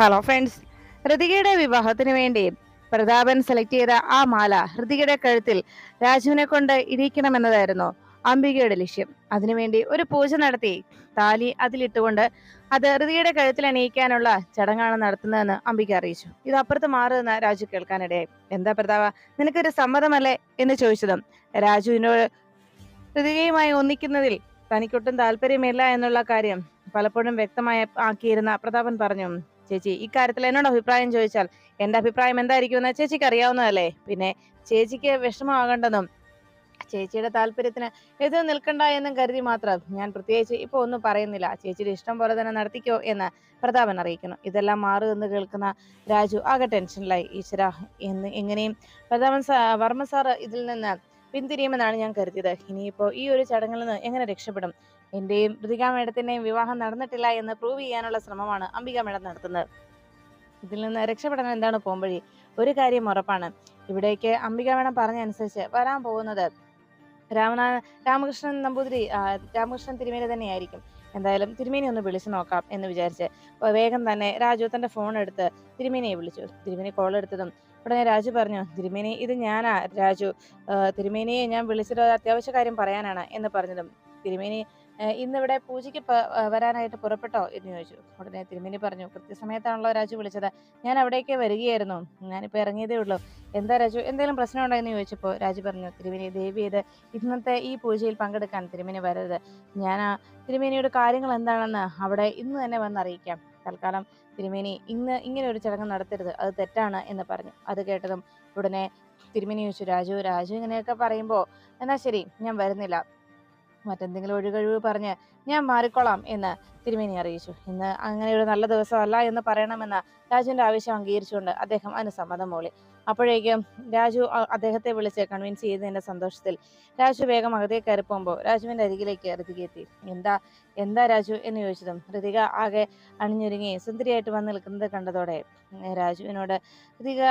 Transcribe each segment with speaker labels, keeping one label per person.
Speaker 1: Hello friends ഹൃതികയുടെ വിവാഹത്തിന് വേണ്ടി Prathapan select ചെയ്ത ആ മാല ഹൃതികയുടെ കഴുത്തിൽ രാജുവിനെ കൊണ്ട് ഇരിക്കണമെന്നതായിരുന്നു അംബികയുടെ ലക്ഷ്യം. അതിനുവേണ്ടി ഒരു പൂജ നടത്തി താലി അതിലിട്ടുകൊണ്ട് അത് ഹൃതികയുടെ കഴുത്തിൽ അണിയിക്കാനുള്ള ചടങ്ങാണ് നടത്തുന്നതെന്ന് അംബിക അറിയിച്ചു. ഇത് അപ്പുറത്ത് മാറുമെന്ന് രാജു കേൾക്കാനിടയായി. എന്താ പ്രതാപ നിനക്കൊരു സമ്മതമല്ലേ? എന്ന് ചോദിച്ചതും രാജുവിനോട് ഹൃതികയുമായി ഒന്നിക്കുന്നതിൽ തനിക്കൊട്ടും താല്പര്യമില്ല എന്നുള്ള കാര്യം പലപ്പോഴും വ്യക്തമായി ആക്കിയിരുന്ന പ്രതാപൻ പറഞ്ഞു. ചേച്ചി ഇക്കാര്യത്തിൽ എന്നോട് അഭിപ്രായം ചോദിച്ചാൽ എന്റെ അഭിപ്രായം എന്തായിരിക്കുമെന്ന് ചേച്ചിക്ക് അറിയാവുന്നതല്ലേ? പിന്നെ ചേച്ചിക്ക് വിഷമമാകണ്ടെന്നും ചേച്ചിയുടെ താല്പര്യത്തിന് എതിർ നിൽക്കണ്ട എന്നും കരുതി മാത്രം ഞാൻ പ്രത്യേകിച്ച് ഇപ്പൊ ഒന്നും പറയുന്നില്ല. ചേച്ചിയുടെ ഇഷ്ടം പോലെ തന്നെ നടത്തിക്കോ എന്ന് പ്രതാപൻ അറിയിക്കുന്നു. ഇതെല്ലാം മാറുമെന്ന് കേൾക്കുന്ന രാജു ആകെ ടെൻഷനിലായി. ഈശ്വര എന്ന് എങ്ങനെയും പ്രതാപൻ വർമ്മ സാറ് ഇതിൽ നിന്ന് പിന്തിരിയുമെന്നാണ് ഞാൻ കരുതിയത്. ഇനിയിപ്പോ ഈ ഒരു ചടങ്ങിൽ നിന്ന് എങ്ങനെ രക്ഷപ്പെടും? എന്റെയും ഋതിക മേഡത്തിന്റെയും വിവാഹം നടന്നിട്ടില്ല എന്ന് പ്രൂവ് ചെയ്യാനുള്ള ശ്രമമാണ് അംബിക മേഡം നടത്തുന്നത്. ഇതിൽ നിന്ന് രക്ഷപ്പെടാൻ എന്താണ് പോംവഴി? ഒരു കാര്യം ഉറപ്പാണ്. ഇവിടേക്ക് അംബിക മേഡം പറഞ്ഞ അനുസരിച്ച് വരാൻ പോകുന്നത് രാമനാ രാമകൃഷ്ണൻ നമ്പൂതിരി രാമകൃഷ്ണൻ തിരുമേനി തന്നെയായിരിക്കും. എന്തായാലും തിരുമേനി ഒന്ന് വിളിച്ചു നോക്കാം എന്ന് വിചാരിച്ച് വേഗം തന്നെ രാജു തന്റെ ഫോൺ എടുത്ത് തിരുമേനിയെ വിളിച്ചു. തിരുമേനി കോൾ എടുത്തതും ഉടനെ രാജു പറഞ്ഞു തിരുമേനി ഇത് ഞാനാ രാജു. തിരുമേനിയെ ഞാൻ വിളിച്ചിട്ട് അത്യാവശ്യ കാര്യം പറയാനാണ് എന്ന് പറഞ്ഞതും തിരുമേനി "ഏഹ് ഇന്നിവിടെ പൂജയ്ക്ക് വരാനായിട്ട് പുറപ്പെട്ടോ എന്ന് ചോദിച്ചു. ഉടനെ തിരുമേനി പറഞ്ഞു കൃത്യസമയത്താണല്ലോ രാജു വിളിച്ചത്. ഞാൻ അവിടേക്ക് വരികയായിരുന്നു. ഞാനിപ്പോ ഇറങ്ങിയതേ ഉള്ളൂ. എന്താ രാജു എന്തെങ്കിലും പ്രശ്നമുണ്ടോ എന്ന് ചോദിച്ചപ്പോൾ രാജു പറഞ്ഞു തിരുമേനി ദേവി ഇത് ഇന്നത്തെ ഈ പൂജയിൽ പങ്കെടുക്കാൻ തിരുമേനി വരരുത്. ഞാൻ തിരുമേനിയുടെ കാര്യങ്ങൾ എന്താണെന്ന് അവിടെ ഇന്ന് തന്നെ വന്ന് അറിയിക്കാം. തൽക്കാലം തിരുമേനി ഇന്ന് ഇങ്ങനെ ഒരു ചടങ്ങ് നടത്തരുത്. അത് തെറ്റാണ് എന്ന് പറഞ്ഞു. അത് കേട്ടതും ഉടനെ തിരുമേനി ചോദിച്ചു രാജു രാജു ഇങ്ങനെയൊക്കെ പറയുമ്പോൾ എന്നാ ശരി ഞാൻ വരുന്നില്ല. മറ്റെന്തെങ്കിലും ഒഴികഴിവ് പറഞ്ഞ് ഞാൻ മാറിക്കൊള്ളാം എന്ന് തിരുമേനി അറിയിച്ചു. ഇന്ന് അങ്ങനെ ഒരു നല്ല ദിവസമല്ല എന്ന് പറയണമെന്ന രാജുവിന്റെ ആവശ്യം അംഗീകരിച്ചുകൊണ്ട് അദ്ദേഹം അതിന് സമ്മതം മൂളി. അപ്പോഴേക്കും രാജു അദ്ദേഹത്തെ വിളിച്ച് കൺവിൻസ് ചെയ്തതിന്റെ സന്തോഷത്തിൽ രാജു വേഗം അകത്തേക്ക് കയറി പോകുമ്പോൾ രാജുവിന്റെ അരികിലേക്ക് ഋതിക എത്തി എന്താ എന്താ രാജു? എന്ന് ചോദിച്ചതും ഋതിക ആകെ അണിഞ്ഞൊരുങ്ങി സുന്ദരിയായിട്ട് വന്ന് നിൽക്കുന്നത് കണ്ടതോടെ രാജുവിനോട് ഋതിക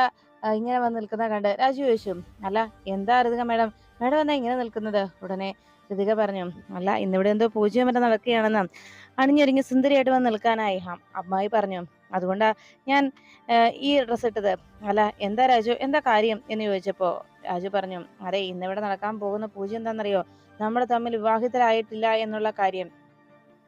Speaker 1: ഇങ്ങനെ വന്ന് നിൽക്കുന്ന കണ്ട് രാജു ചോദിച്ചു അല്ല എന്താ ഋതിക മേഡം? മേഡം എന്നാ ഇങ്ങനെ നിൽക്കുന്നത്? ഉടനെ ഋതിക പറഞ്ഞു അല്ല ഇന്നിവിടെ എന്തോ പൂജ്യം വരെ നടക്കുകയാണെന്ന്. അണിഞ്ഞൊരുങ്ങി സുന്ദരിയായിട്ട് വന്ന് നിൽക്കാനായി. അമ്മായി പറഞ്ഞു അതുകൊണ്ടാ ഞാൻ ഈ ഡ്രസ്സ് ഇട്ടത്. അല്ല എന്താ രാജു? എന്താ കാര്യം? എന്ന് ചോദിച്ചപ്പോ രാജു പറഞ്ഞു അതെ ഇന്നിവിടെ നടക്കാൻ പോകുന്ന പൂജ എന്താണെന്നറിയോ? നമ്മൾ തമ്മിൽ വിവാഹിതരായിട്ടില്ല എന്നുള്ള കാര്യം.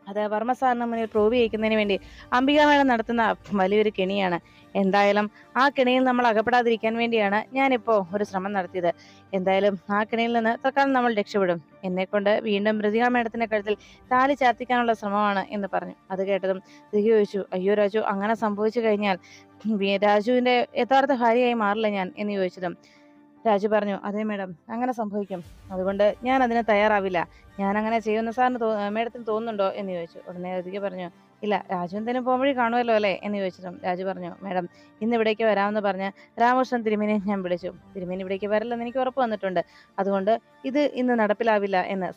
Speaker 1: അത് വർമ്മ സാറിന് മുന്നിൽ പ്രൂവ് ചെയ്യിക്കുന്നതിന് വേണ്ടി അംബിക മേഡം നടത്തുന്ന വലിയൊരു കെണിയാണ്. എന്തായാലും ആ കെണിയിൽ നമ്മൾ അകപ്പെടാതിരിക്കാൻ വേണ്ടിയാണ് ഞാനിപ്പോ ഒരു ശ്രമം നടത്തിയത്. എന്തായാലും ആ കെണിയിൽ നിന്ന് തൽക്കാലം നമ്മൾ രക്ഷപ്പെടും. എന്നെ കൊണ്ട് വീണ്ടും മൃതിക മേഡത്തിന്റെ കഴുത്തിൽ താലി ചാർത്തിക്കാനുള്ള ശ്രമമാണ് എന്ന് പറഞ്ഞു. അത് കേട്ടതും ദിഗ ചോദിച്ചു അയ്യോ രാജു അങ്ങനെ സംഭവിച്ചു കഴിഞ്ഞാൽ രാജുവിന്റെ യഥാർത്ഥ ഭാര്യയായി മാറില്ല ഞാൻ എന്ന് ചോദിച്ചതും രാജു പറഞ്ഞു അതെ മേഡം അങ്ങനെ സംഭവിക്കും. അതുകൊണ്ട് ഞാൻ അതിന് തയ്യാറാവില്ല. ഞാൻ അങ്ങനെ ചെയ്യുന്ന സാറിന് മേഡത്തിന് തോന്നുന്നുണ്ടോ? എന്ന് ചോദിച്ചു. ഉടനെ അതിക്ക് പറഞ്ഞു ഇല്ല രാജു എന്തേലും പോകുമ്പോഴേ കാണുമല്ലോ അല്ലേ? എന്ന് ചോദിച്ചിട്ടും രാജു പറഞ്ഞു മേഡം ഇന്ന് ഇവിടേക്ക് വരാമെന്ന് പറഞ്ഞ് രാമകൃഷ്ണൻ തിരുമേനെ ഞാൻ വിളിച്ചു. തിരുമേനി ഇവിടേക്ക് വരില്ലെന്ന് എനിക്ക് ഉറപ്പ് വന്നിട്ടുണ്ട്. അതുകൊണ്ട് ഇത് ഇന്ന് നടപ്പിലാവില്ല എന്ന്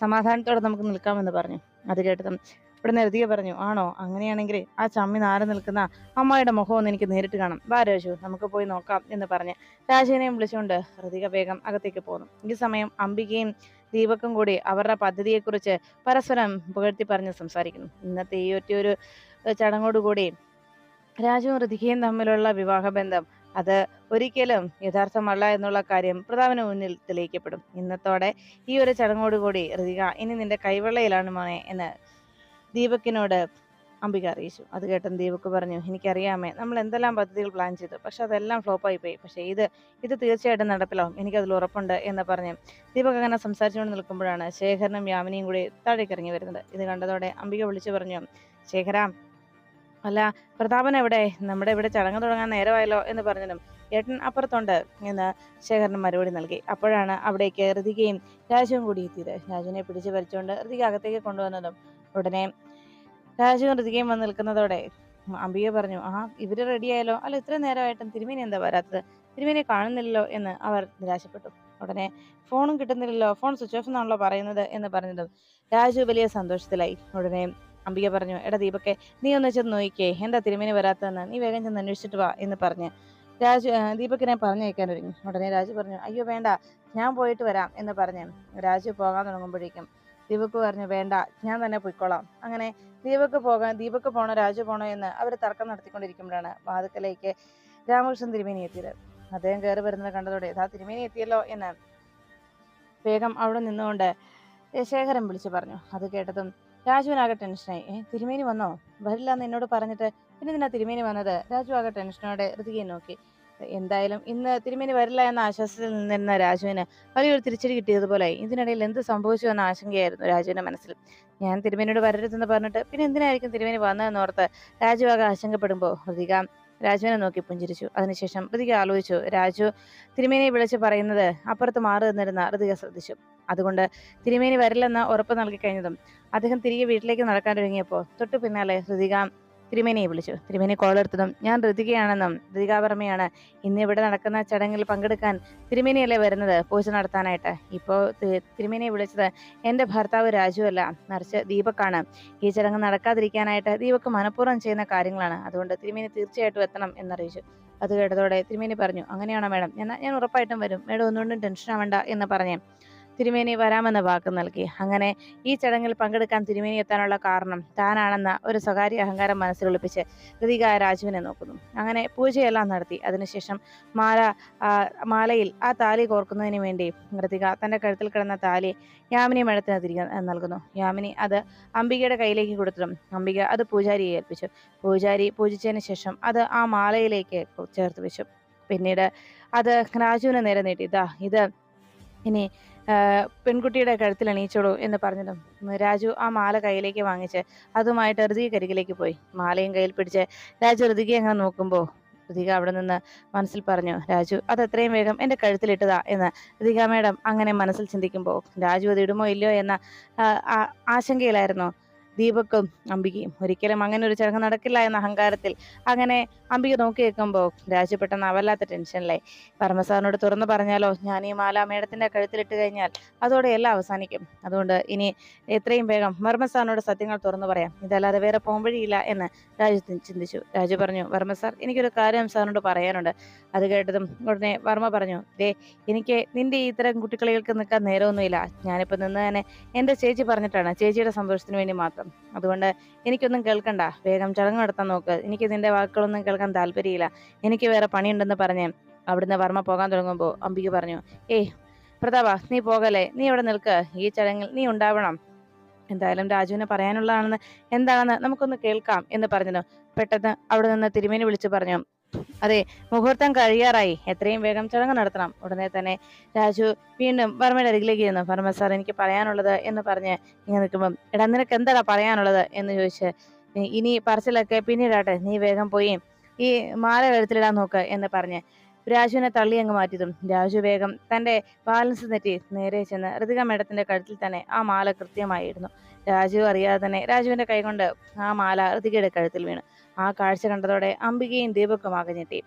Speaker 1: സമാധാനത്തോടെ നമുക്ക് നിൽക്കാമെന്ന് പറഞ്ഞു. അത് കേട്ടതും ഉടനെ നിരതിയെ പറഞ്ഞു ആണോ? അങ്ങനെയാണെങ്കിൽ ആ ചമ്മി നാരം നിൽക്കുന്ന അമ്മായിയുടെ മുഖം ഒന്ന് എനിക്ക് നേരിട്ട് കാണാം വാ രാജു നമുക്ക് പോയി നോക്കാം എന്ന് പറഞ്ഞ് രാജേനെയും വിളിച്ചുകൊണ്ട് ഹൃതിക വേഗം അകത്തേക്ക് പോന്നു. ഈ സമയം അംബികയും ദീപക്കും കൂടി അവരുടെ പദ്ധതിയെക്കുറിച്ച് പരസ്പരം പുകഴ്ത്തി പറഞ്ഞ് സംസാരിക്കുന്നു. ഇന്നത്തെ ഈ ഒറ്റ ഒരു ഏഹ്, ചടങ്ങോടുകൂടി രാജുവും ഋതികയും തമ്മിലുള്ള വിവാഹബന്ധം അത് ഒരിക്കലും യഥാർത്ഥമല്ല എന്നുള്ള കാര്യം പ്രതാപന് മുന്നിൽ തെളിയിക്കപ്പെടും. ഇന്നത്തോടെ ഈ ഒരു ചടങ്ങോടുകൂടി ഋതിക ഇനി നിന്റെ കൈവെള്ളയിലാണ് മോനെ എന്ന് ദീപക്കിനോട് അംബിക അറിയിച്ചു. അത് കേട്ടും ദീപക്ക് പറഞ്ഞു എനിക്കറിയാമേ നമ്മൾ എന്തെല്ലാം പദ്ധതികൾ പ്ലാൻ ചെയ്തു പക്ഷെ അതെല്ലാം ഫ്ലോപ്പായി പോയി. പക്ഷേ ഇത് ഇത് തീർച്ചയായിട്ടും നടപ്പിലാവും. എനിക്കതിൽ ഉറപ്പുണ്ട് എന്ന് പറഞ്ഞു. ദീപക് അങ്ങനെ സംസാരിച്ചുകൊണ്ട് നിൽക്കുമ്പോഴാണ് ശേഖരനും യാമിനിയും കൂടി താഴേക്ക് ഇറങ്ങി വരുന്നത്. ഇത് കണ്ടതോടെ അംബിക വിളിച്ചു പറഞ്ഞു ശേഖര അല്ല പ്രതാപൻ എവിടെ? നമ്മുടെ ഇവിടെ ചടങ്ങ് തുടങ്ങാൻ നേരമായല്ലോ എന്ന് പറഞ്ഞതും ഏട്ടൻ അപ്പുറത്തുണ്ട് എന്ന് ശേഖരൻ മറുപടി നൽകി. അപ്പോഴാണ് അവിടേക്ക് ഋതികയും രാജുവും കൂടി എത്തിയത്. രാജുവിനെ പിടിച്ചു വലിച്ചുകൊണ്ട് ഋതിക അകത്തേക്ക് കൊണ്ടുവന്നതും ഉടനെ രാജുവും ഋതികയും വന്ന് നിൽക്കുന്നതോടെ അംബിക പറഞ്ഞു ആ ഇവർ റെഡിയായല്ലോ അല്ല ഇത്രയും നേരമായിട്ടും തിരുമേനി എന്താ വരാത്തത്? തിരുമേനി കാണുന്നില്ലല്ലോ എന്ന് അവർ നിരാശപ്പെട്ടു. ഉടനെ ഫോണും കിട്ടുന്നില്ലല്ലോ ഫോൺ സ്വിച്ച് ഓഫ് എന്നാണല്ലോ പറയുന്നത് എന്ന് പറഞ്ഞതും രാജു വലിയ സന്തോഷത്തിലായി. ഉടനെ അംബിക പറഞ്ഞു എടാ ദീപക്കെ നീ ഒന്ന് ചെന്ന് നോക്കിക്കേ എന്താ തിരുമേനി വരാത്തതെന്ന്? നീ വേഗം ചെന്ന് അന്വേഷിച്ചിട്ട് വാ എന്ന് പറഞ്ഞ് രാജു ദീപക്കിനെ പറഞ്ഞയക്കാൻ ഒരുങ്ങി. ഉടനെ രാജു പറഞ്ഞു അയ്യോ വേണ്ട ഞാൻ പോയിട്ട് വരാം എന്ന് പറഞ്ഞ് രാജു പോകാൻ തുടങ്ങുമ്പോഴേക്കും ദീപക് പറഞ്ഞു വേണ്ട ഞാൻ തന്നെ പൊയ്ക്കോളാം. അങ്ങനെ ദീപക് പോകാൻ ദീപക് പോണോ രാജു പോണോ എന്ന് അവർ തർക്കം നടത്തിക്കൊണ്ടിരിക്കുമ്പോഴാണ് വാതുക്കലേക്ക് രാമകൃഷ്ണൻ തിരുമേനി എത്തിയത്. അദ്ദേഹം കയറി വരുന്നത് കണ്ടതോടെ ഇതാ തിരുമേനി എത്തിയല്ലോ എന്ന് വേഗം അവിടെ നിന്നുകൊണ്ട് ശേഖരൻ വിളിച്ചു പറഞ്ഞു. അത് കേട്ടതും രാജുവിനാകെ ടെൻഷനായി. ഏ തിരുമേനി വന്നോ? വരില്ല എന്ന് എന്നോട് പറഞ്ഞിട്ട് പിന്നെ ഇതിനാ തിരുമേനി വന്നത്? രാജു ആകെ ടെൻഷനോടെ ഋതികയെ നോക്കി. എന്തായാലും ഇന്ന് തിരുമേനി വരില്ല എന്ന ആശ്വാസത്തിൽ നിന്നിരുന്ന രാജുവിന് വലിയൊരു തിരിച്ചടി കിട്ടിയതുപോലെ ഇതിനിടയിൽ എന്ത് സംഭവിച്ചു എന്ന ആശങ്കയായിരുന്നു രാജുവിന്റെ മനസ്സിൽ. ഞാൻ തിരുമേനിയോട് വരരുതെന്ന് പറഞ്ഞിട്ട് പിന്നെ എന്തിനായിരിക്കും തിരുമേനി വന്നതെന്നോർത്ത് രാജു ആകെ ആശങ്കപ്പെടുമ്പോൾ ഹൃതിക രാജുവിനെ നോക്കി പുഞ്ചിരിച്ചു. അതിനുശേഷം ഹൃതിക ആലോചിച്ചു രാജു തിരുമേനിയെ വിളിച്ച് പറയുന്നത് അപ്പുറത്ത് മാറി നിന്നിരുന്ന ഹൃതിക ശ്രദ്ധിച്ചു. അതുകൊണ്ട് തിരുമേനി വരില്ലെന്ന് ഉറപ്പ് നൽകി കഴിഞ്ഞതും അദ്ദേഹം തിരികെ വീട്ടിലേക്ക് നടക്കാൻ തുടങ്ങിയപ്പോൾ തൊട്ടു പിന്നാലെ ഋതിക തിരുമേനിയെ വിളിച്ചു. തിരുമേനി കോളെടുത്തതും ഞാൻ ഋതികയാണെന്നും ഋതികാപരമയാണ്. ഇന്ന് ഇവിടെ നടക്കുന്ന ചടങ്ങിൽ പങ്കെടുക്കാൻ തിരുമേനിയല്ലേ വരുന്നത്? പൂജ നടത്താനായിട്ട്. ഇപ്പോൾ തിരുമേനിയെ വിളിച്ചത് എന്റെ ഭർത്താവ് രാജു അല്ല. മറിച്ച് ദീപക്കാണ്. ഈ ചടങ്ങ് നടക്കാതിരിക്കാനായിട്ട് ദീപക്ക് മനഃപൂർവം ചെയ്യുന്ന കാര്യങ്ങളാണ്. അതുകൊണ്ട് തിരുമേനി തീർച്ചയായിട്ടും എത്തണം എന്നറിയിച്ചു. അത് കേട്ടതോടെ തിരുമേനി പറഞ്ഞു അങ്ങനെയാണോ മേഡം? ഞാൻ ഞാൻ ഉറപ്പായിട്ടും വരും. മേഡം ഒന്നുകൊണ്ടും ടെൻഷൻ ആവണ്ട എന്ന് പറഞ്ഞ് തിരുമേനി വരാമെന്ന് വാക്ക് നൽകി. അങ്ങനെ ഈ ചടങ്ങിൽ പങ്കെടുക്കാൻ തിരുമേനി എത്താനുള്ള കാരണം താനാണെന്ന ഒരു സ്വകാര്യ അഹങ്കാരം മനസ്സിലൊളിപ്പിച്ച് കൃതിക രാജുവിനെ നോക്കുന്നു. അങ്ങനെ പൂജയെല്ലാം നടത്തി. അതിനുശേഷം മാല മാലയിൽ ആ താലി കോർക്കുന്നതിന് വേണ്ടി കൃതിക തന്റെ കഴുത്തിൽ കിടന്ന താലി യാമിനി മേടത്തിന് തിരികെ നൽകുന്നു. യാമിനി അത് അംബികയുടെ കയ്യിലേക്ക് കൊടുത്തതും അംബിക അത് പൂജാരിയെ ഏൽപ്പിച്ചു. പൂജാരി പൂജിച്ചതിന് ശേഷം അത് ആ മാലയിലേക്ക് ചേർത്ത് വെച്ചു. പിന്നീട് അത് രാജുവിന് നേരെ നീട്ടി. ഇതാ ഇത് ഇനി പെൺകുട്ടിയുടെ കഴുത്തിൽ എണീച്ചോളൂ എന്ന് പറഞ്ഞതും രാജു ആ മാല കയ്യിലേക്ക് വാങ്ങിച്ച് അതുമായിട്ട് ഋതിക കരികിലേക്ക് പോയി. മാലയും കയ്യിൽ പിടിച്ച് രാജു ഋതിക അങ്ങനെ നോക്കുമ്പോൾ ഋതിക അവിടെ നിന്ന് മനസ്സിൽ പറഞ്ഞു രാജു അത് എത്രയും വേഗം എന്റെ കഴുത്തിലിട്ടതാ എന്ന് ഋതിക മേഡം അങ്ങനെ മനസ്സിൽ ചിന്തിക്കുമ്പോൾ രാജു അത് ഇടുമോ ഇല്ലയോ എന്ന ആശങ്കയിലായിരുന്നു. ദീപക്കും അംബികയും ഒരിക്കലും അങ്ങനെ ഒരു ചടങ്ങ് നടക്കില്ല എന്ന അഹങ്കാരത്തിൽ അങ്ങനെ അംബിക നോക്കി നിൽക്കുമ്പോൾ രാജു പെട്ടെന്ന് അവല്ലാത്ത ടെൻഷനിലായി പരമസാറിനോട് തുറന്നു പറഞ്ഞാലോ ഞാൻ ഈ മാല മേഡത്തിന്റെ കഴുത്തിലിട്ട് കഴിഞ്ഞാൽ അതോടെ എല്ലാം അവസാനിക്കും. അതുകൊണ്ട് ഇനി എത്രയും വേഗം വർമ്മസാറിനോട് സത്യങ്ങൾ തുറന്നു പറയാം. ഇതല്ലാതെ വേറെ പോംവഴിയില്ല എന്ന് രാജു ചിന്തിച്ചു. രാജു പറഞ്ഞു വർമ്മ സാർ എനിക്കൊരു കാര്യം സാറിനോട് പറയാനുണ്ട്. അത് കേട്ടതും ഉടനെ വർമ്മ പറഞ്ഞു ദേ എനിക്ക് നിന്റെ ഇത്തരം കുട്ടികളികൾക്ക് നിൽക്കാൻ നേരമൊന്നുമില്ല. ഞാനിപ്പോൾ നിന്ന് തന്നെ എന്റെ ചേച്ചി പറഞ്ഞിട്ടാണ്. ചേച്ചിയുടെ സന്തോഷത്തിന് വേണ്ടി മാത്രം. അതുകൊണ്ട് എനിക്കൊന്നും കേൾക്കണ്ട. വേഗം ചടങ്ങ് നടത്താൻ നോക്ക്. എനിക്ക് നിന്റെ വാക്കുകളൊന്നും കേൾക്കാൻ താല്പര്യമില്ല. എനിക്ക് വേറെ പണിയുണ്ടെന്ന് പറഞ്ഞ് അവിടുന്ന് വർമ്മ പോകാൻ തുടങ്ങുമ്പോൾ അംബിക പറഞ്ഞു ഏയ് പ്രതാപ നീ പോകല്ലേ? നീ ഇവിടെ നിൽക്ക്? ഈ ചടങ്ങിൽ നീ ഉണ്ടാവണം. എന്തായാലും രാജുവിന് പറയാനുള്ളതാണെന്ന് എന്താണെന്ന് നമുക്കൊന്ന് കേൾക്കാം എന്ന് പറഞ്ഞു പെട്ടെന്ന് അവിടെ നിന്ന് തിരുമേനി വിളിച്ചു പറഞ്ഞു അതെ മുഹൂർത്തം കഴിയാറായി. എത്രയും വേഗം ചടങ്ങ് നടത്തണം. ഉടനെ തന്നെ രാജു വീണ്ടും വർമ്മയുടെ അരികിലേക്ക് ഇരുന്നു വർമ്മ സാർ എനിക്ക് പറയാനുള്ളത് എന്ന് പറഞ്ഞ് ഇങ്ങനെ നിൽക്കുമ്പം എടാ നിനക്ക് എന്താടാ പറയാനുള്ളത്? എന്ന് ചോദിച്ച് "ഇ- ഇനി പറച്ചിലൊക്കെ പിന്നീടാട്ടെ. നീ വേഗം പോയി ഈ മാല കഴുത്തിലിടാൻ നോക്ക് എന്ന് പറഞ്ഞ് രാജുവിനെ തള്ളി അങ്ങ് മാറ്റിയതും. രാജു വേഗം തന്റെ ബാലൻസ് തെറ്റി നേരെ ചെന്ന് ഋതിക മേഡത്തിന്റെ കഴുത്തിൽ തന്നെ ആ മാല കൃത്യമായിരുന്നു. രാജു അറിയാതെ തന്നെ രാജുവിന്റെ കൈകൊണ്ട് ആ മാല ഋതികയുടെ കഴുത്തിൽ വീണു. ആ കാഴ്ച കണ്ടതോടെ അംബികയും ദീപക്കും ഞെട്ടി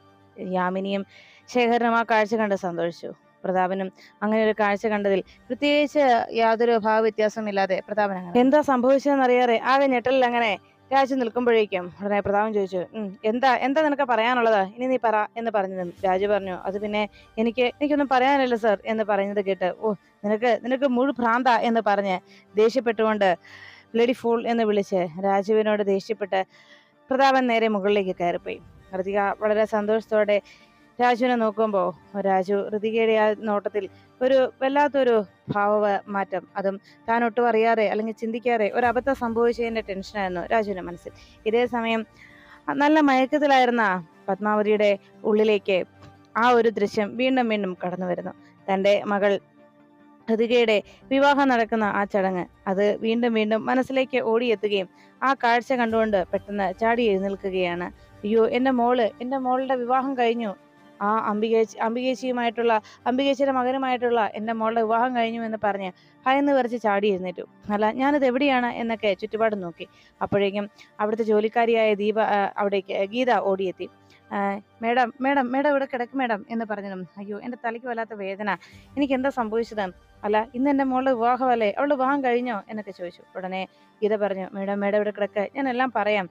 Speaker 1: യാമിനിയും ശേഖരനും ആ കാഴ്ച കണ്ട് സന്തോഷിച്ചു. പ്രതാപനും അങ്ങനെ ഒരു കാഴ്ച കണ്ടതിൽ പ്രത്യേകിച്ച് യാതൊരു ഭാവ വ്യത്യാസമില്ലാതെ പ്രതാപൻ അങ്ങനെ. എന്താ സംഭവിച്ചതെന്ന് അറിയാതെ ആകെ ഞെട്ടലിൽ അങ്ങനെ രാജു നിൽക്കുമ്പോഴേക്കും ഉടനെ പ്രതാപൻ ചോദിച്ചു "ഉം, എന്താ എന്താ നിനക്ക് പറയാനുള്ളത്? ഇനി നീ പറ എന്ന് പറഞ്ഞു രാജു പറഞ്ഞു അത് പിന്നെ എനിക്ക് എനിക്കൊന്നും പറയാനില്ല സർ എന്ന് പറയുന്നത് കേട്ട് ഓ നിനക്ക് നിനക്ക് മുഴു ഭ്രാന്ത എന്ന് പറഞ്ഞ് ദേഷ്യപ്പെട്ടുകൊണ്ട് ബ്ലഡി ഫൂൾ എന്ന് വിളിച്ച് രാജുവിനോട് ദേഷ്യപ്പെട്ട് പ്രതാപൻ നേരെ മുകളിലേക്ക് കയറിപ്പോയി. ഋതിക വളരെ സന്തോഷത്തോടെ രാജുവിനെ നോക്കുമ്പോൾ രാജു ഋതികയുടെ ആ നോട്ടത്തിൽ ഒരു വല്ലാത്തൊരു ഭാവ മാറ്റം അതും താൻ ഒട്ടും അറിയാതെ അല്ലെങ്കിൽ ചിന്തിക്കാതെ ഒരു അബദ്ധം സംഭവിച്ചതിന്റെ ടെൻഷനായിരുന്നു രാജുവിന്റെ മനസ്സിൽ. ഇതേ സമയം നല്ല മയക്കത്തിലായിരുന്ന പത്മാവതിയുടെ ഉള്ളിലേക്ക് ആ ഒരു ദൃശ്യം വീണ്ടും വീണ്ടും കടന്നു വരുന്നു തന്റെ മകൾ ഹൃതികയുടെ വിവാഹം നടക്കുന്ന ആ ചടങ്ങ്. അത് വീണ്ടും വീണ്ടും മനസ്സിലേക്ക് ഓടിയെത്തുകയും ആ കാഴ്ച കണ്ടുകൊണ്ട് പെട്ടെന്ന് ചാടി എഴുന്നേൽക്കുകയാണ്. അയ്യോ എന്റെ മോൾ എന്റെ മോളുടെ വിവാഹം കഴിഞ്ഞു. ആ അംബികേച്ചി അംബികേച്ചിയുമായിട്ടുള്ള അംബികേച്ചിയുടെ മകനുമായിട്ടുള്ള എന്റെ മോളുടെ വിവാഹം കഴിഞ്ഞു എന്ന് പറഞ്ഞ് ഭയന്ന് വരച്ച് ചാടി എഴുന്നേറ്റു. അല്ല ഞാനിത് എവിടെയാണ്? എന്നൊക്കെ ചുറ്റുപാട് നോക്കി. അപ്പോഴേക്കും അവിടുത്തെ ജോലിക്കാരിയായ ദീപ അവിടേക്ക് ഗീത ഓടിയെത്തി. മേഡം മേഡം മേഡം ഇവിടെ കിടക്കും മേഡം എന്ന് പറഞ്ഞതും അയ്യോ എന്റെ തലയ്ക്ക് വല്ലാത്ത വേദന. എനിക്ക് എന്താ സംഭവിച്ചത്? അല്ല ഇന്ന് എന്റെ മോളുടെ വിവാഹമല്ലേ? അവളുടെ വിവാഹം കഴിഞ്ഞോ? എന്നൊക്കെ ചോദിച്ചു. ഉടനെ ഗീത പറഞ്ഞു മേഡം മേഡം ഇവിടെ കിടക്ക. ഞാൻ എല്ലാം പറയാം.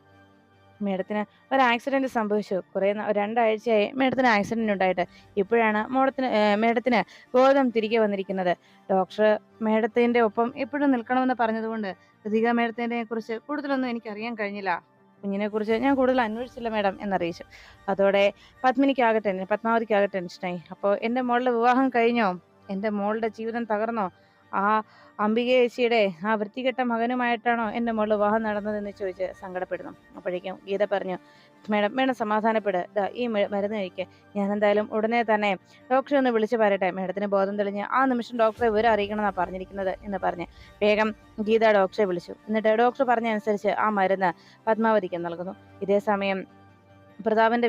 Speaker 1: മേഡത്തിന് ഒരു ആക്സിഡന്റ് സംഭവിച്ചു. കുറേ രണ്ടാഴ്ചയായി മേഡത്തിന് ആക്സിഡന്റ് ഉണ്ടായിട്ട്. ഇപ്പോഴാണ് മോഡത്തിന് മേഡത്തിന് ബോധം തിരികെ വന്നിരിക്കുന്നത്. ഡോക്ടർ മേഡത്തിന്റെ ഒപ്പം എപ്പോഴും നിൽക്കണമെന്ന് പറഞ്ഞതുകൊണ്ട് ഋതിക മേഡത്തിനെ കുറിച്ച് കൂടുതലൊന്നും എനിക്കറിയാൻ കഴിഞ്ഞില്ല. കുഞ്ഞിനെ കുറിച്ച് ഞാൻ കൂടുതൽ അന്വേഷിച്ചില്ല മേഡം എന്നറിയിച്ചു. അതോടെ പത്മിനിക്കാകട്ടെ പത്മാവതിക്കാകെ ടെൻഷനായി. അപ്പോൾ എന്റെ മോളുടെ വിവാഹം കഴിഞ്ഞോ? എന്റെ മോളുടെ ജീവിതം തകർന്നോ? ആ അംബിക ചേച്ചിയുടെ ആ വൃത്തികെട്ട മകനുമായിട്ടാണോ എന്റെ മോൾ വിവാഹം നടന്നതെന്ന് ചോദിച്ച് സങ്കടപ്പെടുന്നു. അപ്പോഴേക്കും ഗീത പറഞ്ഞു മേഡം മേഡം സമാധാനപ്പെട്. ഇതാ ഈ മരുന്ന് കഴിക്കുക ഞാൻ എന്തായാലും ഉടനെ തന്നെ ഡോക്ടറെ ഒന്ന് വിളിച്ച് പറയട്ടെ. മേഡത്തിന് ബോധം തെളിഞ്ഞ് ആ നിമിഷം ഡോക്ടറെ വിവരം അറിയിക്കണമെന്നാണ് പറഞ്ഞിരിക്കുന്നത് എന്ന് പറഞ്ഞ്. വേഗം ഗീത ഡോക്ടറെ വിളിച്ചു. എന്നിട്ട് ഡോക്ടർ പറഞ്ഞ അനുസരിച്ച് ആ മരുന്ന് പത്മാവതിക്ക് നൽകുന്നു. ഇതേ സമയം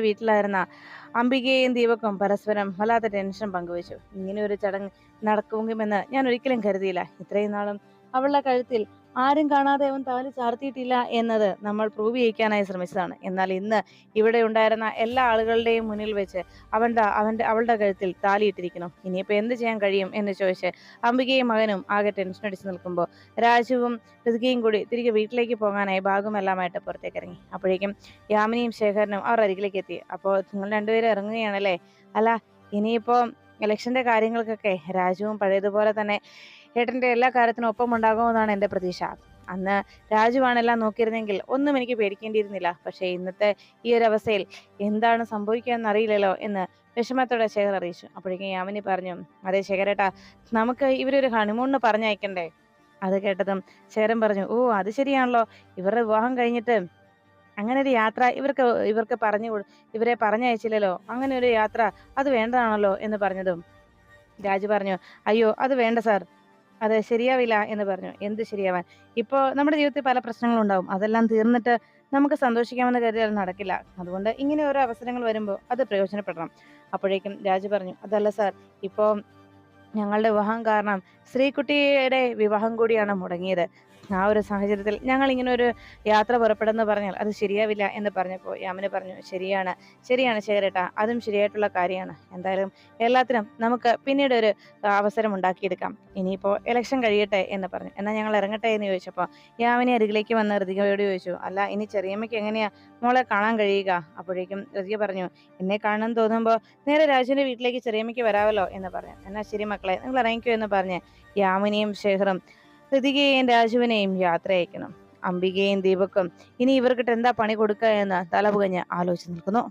Speaker 1: വീട്ടിലായിരുന്ന അംബികയും ദീപക്കും പരസ്പരം വല്ലാത്ത ടെൻഷൻ പങ്കുവച്ചു. ഇങ്ങനെ ഒരു ചടങ്ങ് നടക്കുമെന്ന് ഞാൻ ഒരിക്കലും കരുതിയില്ല. ഇത്രയും നാളും അവളുടെ കഴുത്തിൽ ആരും കാണാതെ അവൻ താലി ചാർത്തിയിട്ടില്ല എന്നത് നമ്മൾ പ്രൂവ് ചെയ്യിക്കാനായി ശ്രമിച്ചതാണ്. എന്നാൽ ഇന്ന് ഇവിടെ ഉണ്ടായിരുന്ന എല്ലാ ആളുകളുടെയും മുന്നിൽ വെച്ച് അവന്റെ അവന്റെ അവളുടെ കഴുത്തിൽ താലിയിട്ടിരിക്കുന്നു. ഇനിയിപ്പോൾ എന്ത് ചെയ്യാൻ കഴിയും എന്ന് ചോദിച്ച് അംബികയും മകനും ആകെ ടെൻഷൻ അടിച്ചു നിൽക്കുമ്പോൾ രാജുവും ഋതികയും കൂടി തിരികെ വീട്ടിലേക്ക് പോകാനായി ഭാഗമെല്ലാമായിട്ട് പുറത്തേക്ക് ഇറങ്ങി അപ്പോഴേക്കും യാമിനിയും ശേഖരനും അവർ അരികിലേക്ക് എത്തി. അപ്പോൾ നിങ്ങൾ രണ്ടുപേരും ഇറങ്ങുകയാണല്ലേ? അല്ല ഇനിയിപ്പോൾ ഇലക്ഷന്റെ കാര്യങ്ങൾക്കൊക്കെ രാജുവും പഴയതുപോലെ തന്നെ ഏട്ടന്റെ എല്ലാ കാര്യത്തിനും ഒപ്പം ഉണ്ടാകുമെന്നാണ് എന്റെ പ്രതീക്ഷ. അന്ന് രാജുവാണെല്ലാം നോക്കിയിരുന്നെങ്കിൽ ഒന്നും എനിക്ക് പേടിക്കേണ്ടിയിരുന്നില്ല. പക്ഷേ ഇന്നത്തെ ഈ ഒരു അവസ്ഥയിൽ എന്താണ് സംഭവിക്കുക അറിയില്ലല്ലോ എന്ന് വിഷമത്തോടെ ശേഖർ അറിയിച്ചു. അപ്പോഴേക്കും യാമിനി പറഞ്ഞു അതെ ശേഖരേട്ടാ നമുക്ക് ഇവരൊരു ഹണിമൂണിന് പറഞ്ഞയക്കണ്ടേ? അത് കേട്ടതും ശേഖരൻ പറഞ്ഞു ഓ അത് ശരിയാണല്ലോ. ഇവരുടെ വിവാഹം കഴിഞ്ഞിട്ട് അങ്ങനെ ഒരു യാത്ര ഇവർക്ക് ഇവർക്ക് പറഞ്ഞു ഇവരെ പറഞ്ഞയച്ചില്ലല്ലോ. അങ്ങനെ ഒരു യാത്ര അത് വേണ്ടതാണല്ലോ എന്ന് പറഞ്ഞതും രാജു പറഞ്ഞു അയ്യോ അത് വേണ്ട സാർ. അത് ശരിയാവില്ല എന്ന് പറഞ്ഞു. എന്ത് ശരിയാവാൻ? ഇപ്പോൾ നമ്മുടെ ജീവിതത്തിൽ പല പ്രശ്നങ്ങളും ഉണ്ടാവും അതെല്ലാം തീർന്നിട്ട് നമുക്ക് സന്തോഷിക്കാമെന്ന് കരുതിയാൽ നടക്കില്ല. അതുകൊണ്ട് ഇങ്ങനെ ഓരോ അവസരങ്ങൾ വരുമ്പോൾ അത് പ്രയോജനപ്പെടണം. അപ്പോഴേക്കും രാജു പറഞ്ഞു അതല്ല സാർ ഇപ്പോൾ ഞങ്ങളുടെ വിവാഹം കാരണം ശ്രീകുട്ടിയുടെ വിവാഹം കൂടിയാണ് മുടങ്ങിയത്. ആ ഒരു സാഹചര്യത്തിൽ ഞങ്ങൾ ഇങ്ങനെ ഒരു യാത്ര പുറപ്പെടുന്നു പറഞ്ഞാൽ അത് ശരിയാവില്ല എന്ന് പറഞ്ഞപ്പോൾ യാമിന് പറഞ്ഞു ശരിയാണ് ശരിയാണ് ശേഖരേട്ട അതും ശരിയായിട്ടുള്ള കാര്യമാണ്. എന്തായാലും എല്ലാത്തിനും നമുക്ക് പിന്നീട് ഒരു അവസരം ഉണ്ടാക്കിയെടുക്കാം. ഇനിയിപ്പോൾ ഇലക്ഷൻ കഴിയട്ടെ എന്ന് പറഞ്ഞു. എന്നാൽ ഞങ്ങൾ ഇറങ്ങട്ടെ എന്ന് ചോദിച്ചപ്പോൾ യാമിനി അരികിലേക്ക് വന്ന് ഋതികയോട് ചോദിച്ചു അല്ല ഇനി ചെറിയമ്മയ്ക്ക് എങ്ങനെയാ മോളെ കാണാൻ കഴിയുക? അപ്പോഴേക്കും ഋതിക പറഞ്ഞു എന്നെ കാണാൻ തോന്നുമ്പോൾ നേരെ രാജുവിന്റെ വീട്ടിലേക്ക് ചെറിയമ്മയ്ക്ക് വരാമല്ലോ എന്ന് പറഞ്ഞു. എന്നാൽ ശരി മക്കളെ നിങ്ങൾ ഇറങ്ങിക്കോ എന്ന് പറഞ്ഞ് യാമിനിയും ശേഖറും ഋതികയെയും രാജുവിനെയും യാത്ര അയക്കണം. അംബികയും ദീപക്കും ഇനി ഇവർക്കിട്ട് എന്താ പണി കൊടുക്കുക എന്ന് തലപുകഞ്ഞ് ആലോചിച്ച് നിൽക്കുന്നു.